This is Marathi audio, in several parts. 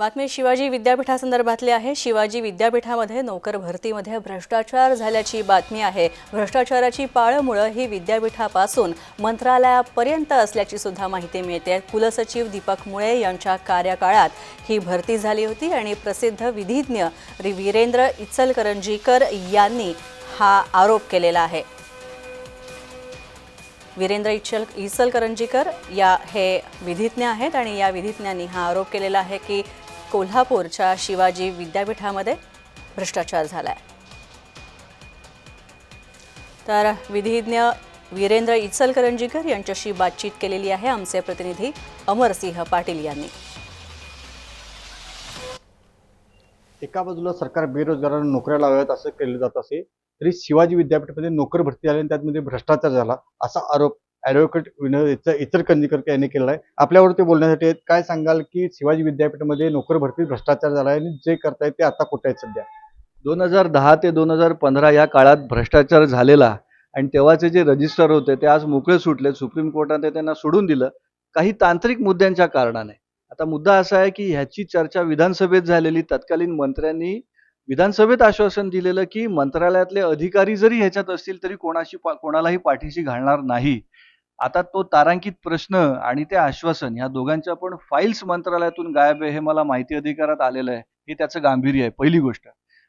बातमी शिवाजी विद्यापीठासंदर्भातली आहे. शिवाजी विद्यापीठामध्ये नोकर भरतीमध्ये भ्रष्टाचार झाल्याची बातमी आहे. भ्रष्टाचाराची पाळमुळं ही विद्यापीठापासून मंत्रालयापर्यंत असल्याची सुद्धा माहिती मिळते. कुलसचिव दीपक मुळे यांच्या कार्यकाळात ही भरती झाली होती आणि प्रसिद्ध विधिज्ञ वीरेंद्र इचलकरंजीकर यांनी हा आरोप केलेला आहे. वीरेंद्र इचल इचलकरंजीकर या हे विधिज्ञ आहेत आणि या विधिज्ञांनी हा आरोप केलेला आहे की कोल्हापूरच्या शिवाजी विद्यापीठामध्ये भ्रष्टाचार झाला आहे तर विधिज्ञ वीरेंद्र इचलकरंजीकर यांच्याशी बातचीत केलेली आहे आमचे प्रतिनिधी अमरसिंह पाटील यांनी. एका बाजूला सरकार बेरोजगारांना नोकऱ्या लावाव्यात असं केलं जात असे तरी शिवाजी विद्यापीठामध्ये नोकर भरती झाली आणि त्यामध्ये भ्रष्टाचार झाला असा आरोप ॲडव्होकेट विनोद इतर इतर कंदीकर यांनी केलं आहे. आपल्यावर ते बोलण्यासाठी आहेत. काय सांगाल की शिवाजी विद्यापीठामध्ये नोकर भरतीत भ्रष्टाचार झाला आहे आणि जे करतायत ते आता कुठे आहेत सध्या? दोन हजार दहा ते दोन हजार पंधरा या काळात भ्रष्टाचार झालेला आणि तेव्हाचे जे रजिस्टर होते ते आज मोकळे सुटले सुप्रीम कोर्टाने त्यांना सोडून दिलं. काही तांत्रिक मुद्द्यांच्या कारणाने. आता मुद्दा असा आहे की ह्याची चर्चा विधानसभेत झालेली. तत्कालीन मंत्र्यांनी विधानसभेत आश्वासन दिलेलं की मंत्रालयातले अधिकारी जरी ह्याच्यात असतील तरी कोणाशी पा- कोणालाही पाठीशी घालणार नाही. आता तो तारांकित प्रश्न आणि ते आश्वासन ह्या दोघांच्या पण फाईल्स मंत्रालयातून गायब आहे हे मला माहिती अधिकारात आलेलं आहे. हे त्याचं गांभीर्य आहे पहिली गोष्ट.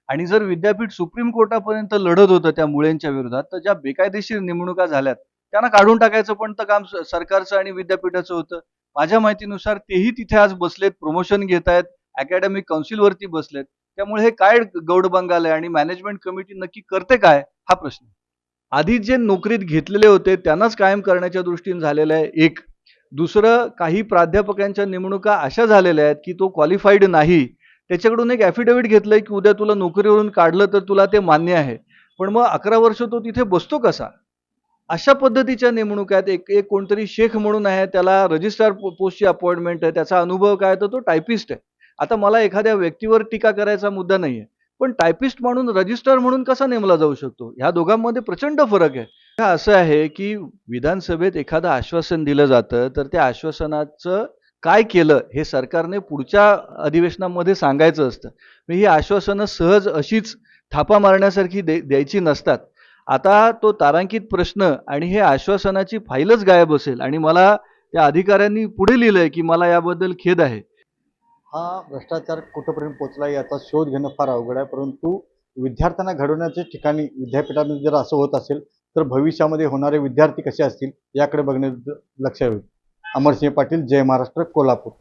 आणि जर विद्यापीठ सुप्रीम कोर्टापर्यंत लढत होतं त्या मुळ्यांच्या विरोधात तर ज्या बेकायदेशीर नेमणुका झाल्यात त्यांना काढून टाकायचं पण तर काम सरकारचं आणि विद्यापीठाचं होतं. माझ्या माहितीनुसार तेही तिथे आज बसलेत प्रमोशन घेत आहेत अकॅडमिक काउन्सिलवरती बसलेत. त्यामुळे हे काय गौड बंगाल आहे आणि मॅनेजमेंट कमिटी नक्की करते काय हा प्रश्न. आधी जे नोकरीत घेतलेले होते त्यांनाच कायम करण्याच्या दृष्टीने झालेलं आहे. एक. दुसरं काही प्राध्यापकांच्या नेमणुका अशा झालेल्या आहेत की तो क्वालिफाईड नाही. त्याच्याकडून एक ॲफिडेव्हिट आहे की उद्या तुला नोकरीवरून काढलं तर तुला ते मान्य आहे. पण मग अकरा वर्ष तो तिथे बसतो कसा? अशा पद्धतीच्या नेमणूक आहेत. एक एक कोणतरी शेख म्हणून आहे त्याला रजिस्ट्रार पोस्टची अपॉइंटमेंट आहे त्याचा अनुभव काय तर तो टायपिस्ट आहे. आता मला एखाद्या व्यक्तीवर टीका करायचा मुद्दा नाही आहे पण टायपिस्ट म्हणून रजिस्टर म्हणून कसा नेमला जाऊ शकतो? ह्या दोघांमध्ये प्रचंड फरक आहे. असं आहे की विधानसभेत एखादं आश्वासन दिलं जातं तर त्या आश्वासनाचं काय केलं हे सरकारने पुढच्या अधिवेशनामध्ये सांगायचं असतं. ही आश्वासनं सहज अशीच थापा मारण्यासारखी दे द्यायची नसतात. आता तो तारांकित प्रश्न आणि हे आश्वासनाची फाईलच गायब असेल आणि मला त्या अधिकाऱ्यांनी पुढे लिहिलंय की मला याबद्दल खेद आहे. हा भ्रष्टाचार कुठंपर्यंत पोचला याचा शोध घेणं फार अवघड आहे. परंतु विद्यार्थ्यांना घडवण्याच्या ठिकाणी विद्यापीठामध्ये जर असं होत असेल तर भविष्यामध्ये होणारे विद्यार्थी कसे असतील याकडे बघण्याचं लक्ष होईल अमरसिंह पाटील जय महाराष्ट्र कोल्हापूर.